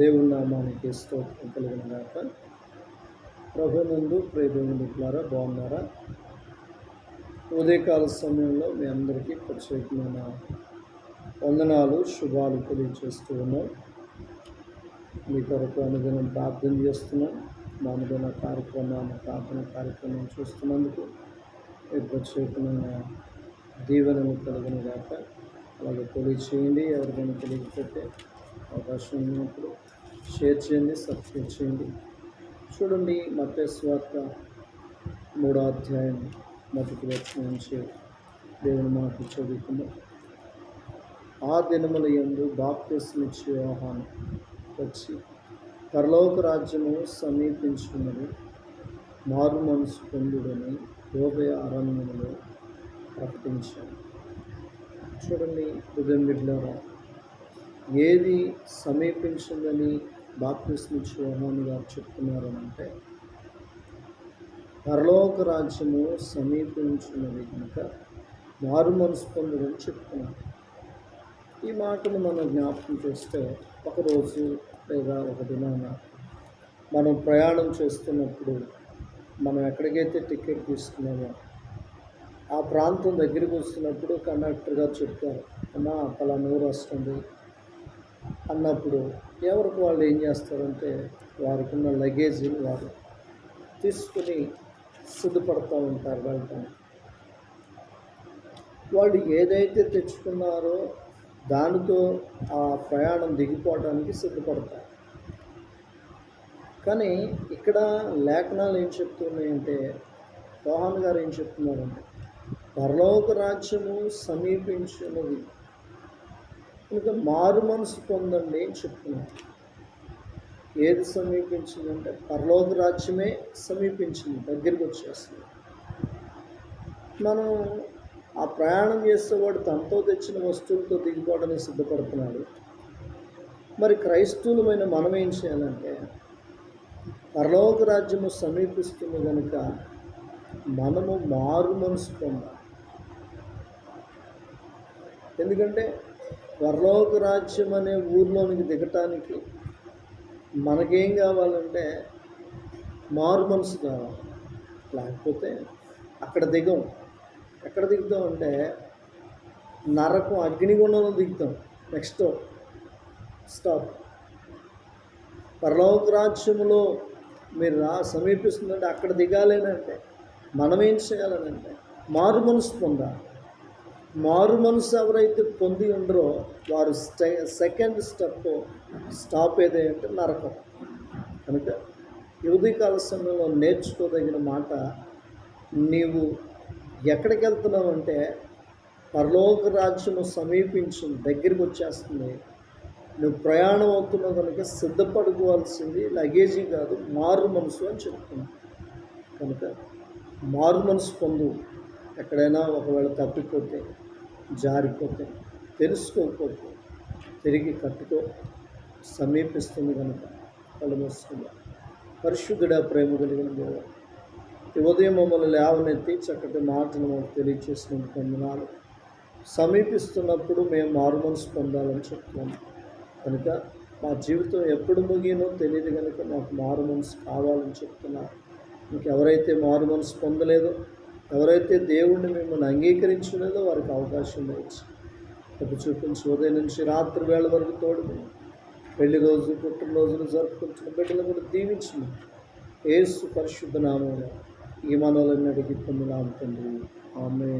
దేవుని నామానికి స్తోత్రం కలిగిన గాక. ప్రభునందు ప్రియదేవుని ద్వారా బాగున్నారా? ఉదయకాల సమయంలో మీ అందరికీ ప్రత్యేకమైన వందనాలు శుభాలు తెలియజేస్తూ ఉన్నాం. మీ కొరకు అనుదినం ప్రార్థన చేస్తున్నాం. మా అనుదిన కార్యక్రమాన్ని ప్రార్థన కార్యక్రమం చూస్తున్నందుకు మీ ప్రత్యేకమైన దీవెనలు కలిగిన గాక. అలాగే తెలియచేయండి ఎవరికైనా తెలియకపోతే అవకాశం ఉన్నప్పుడు షేర్ చేయండి సబ్స్క్రైబ్ చేయండి. చూడండి మత మూడో అధ్యాయం మొదటి వచ్చిన నుంచి దేవుని మాకు చదువుకుందాం. ఆ దినముల యందు బాప్తిస్మిచ్చి ఆహ్వానం వచ్చి పరలోక రాజ్యము సమీపించుకున్నది మారు మనసు పొందుడని యోగయ అరణ్యములో ప్రకటించాను. చూడండి ఉదయం బిడ్డారా ఏది సమీపించిందని బాప్తిస్మిచ్చు యోహాను గారు చెప్తున్నారు అంటే పరలోక రాజ్యము సమీపించినది కనుక మారు మనసు పొందడని చెప్తున్నారు. ఈ మాటను మనం జ్ఞాపకం చేస్తే ఒకరోజు లేదా ఒక దినాన మనం ప్రయాణం చేస్తున్నప్పుడు మనం ఎక్కడికైతే టికెట్ తీసుకున్నామో ఆ ప్రాంతం దగ్గరికి వస్తున్నప్పుడు కండక్టర్ గారు చెప్తారు అమ్మా పలానూరు వస్తుంది అన్నప్పుడు ఎవరికి వాళ్ళు ఏం చేస్తారంటే వారికి ఉన్న లగేజీని వారు తీసుకుని సిద్ధపడుతూ ఉంటారు వెళ్ళటానికి వాళ్ళు ఏదైతే తెచ్చుకున్నారో దానితో ఆ ప్రయాణం దిగిపోవడానికి సిద్ధపడతారు. కానీ ఇక్కడ లేఖనాలు ఏం చెప్తున్నాయంటే రోహన్ గారు ఏం చెప్తున్నారంటే పరలోక రాజ్యము సమీపించినది. కనుక మారు మనసు పొందండి అని చెప్తున్నాను ఏది సమీపించిందంటే పరలోక రాజ్యమే సమీపించింది దగ్గరికి వచ్చేస్తుంది. మనం ఆ ప్రయాణం చేసేవాడు తనతో తెచ్చిన వస్తువులతో దిగిపోవడానికి సిద్ధపడుతున్నాడు. మరి క్రైస్తవులమైన మనం ఏం చేయాలంటే పరలోక రాజ్యము సమీపిస్తుంది కనుక మనము మారు మనసు పొందాలి. ఎందుకంటే పరలోక రాజ్యం అనే ఊర్లోనికి దిగటానికి మనకేం కావాలంటే మారు మనసు కావాలి. లేకపోతే అక్కడ దిగం. ఎక్కడ దిగుతాం అంటే నరకం అగ్నిగుండంలో దిగుతాం. Next stop. పరలోక రాజ్యంలో మీరు రా సమీపిస్తుందంటే అక్కడ దిగాలేనంటే మనం ఏం చేయాలనంటే మారు మనసు పొందాలి. మారు మనసు ఎవరైతే పొంది ఉండరో వారు స్టె సెకండ్ స్టెప్ స్టాప్ ఏదంటే నరకం. కనుక యువతి కాల సమయంలో నేర్చుకోదగిన మాట నీవు ఎక్కడికి వెళ్తున్నావు అంటే పరలోక రాజ్యము సమీపించింది దగ్గరికి వచ్చేస్తుంది. నువ్వు ప్రయాణం అవుతున్నావు కనుక సిద్ధపడుకోవాల్సింది లగేజీ కాదు మారు మనసు అని చెప్తున్నాను. కనుక మారు మనసు పొందు. ఎక్కడైనా ఒకవేళ తప్పిపోతే జారిపోతే తెలుసుకోకపోతే తిరిగి కట్టుకో సమీపిస్తుంది కనుక కళ్ళు మూసుకుందా. పరిశుద్ధుడ ప్రేమ కలిగిన దేవ ఈ ఉదయం మమ్మల్ని లేవనెత్తి చక్కటి మాటను మాకు తెలియచేసిన పొందనాలు సమీపిస్తున్నప్పుడు మేము మారుమనసు పొందాలని చెప్తున్నాం కనుక మా జీవితం ఎప్పుడు ముగియనో తెలియదు కనుక మాకు మారు మనసు కావాలని చెప్తున్నారు. ఇంకెవరైతే మారు మనసు పొందలేదో ఎవరైతే దేవుణ్ణి మిమ్మల్ని అంగీకరించలేదో వారికి అవకాశం ఇవ్వచ్చు. ఒక చూపించి ఉదయం నుంచి రాత్రి వేళ వరకు తోడు పెళ్ళి రోజు పుట్టినరోజులు జరుపుకుంటున్న బిడ్డలు కూడా దీవించిన ఏసు పరిశుద్ధ నామం ఈ మనోలన్నీ అడిగి పొందినాము తండ్రి. ఆమె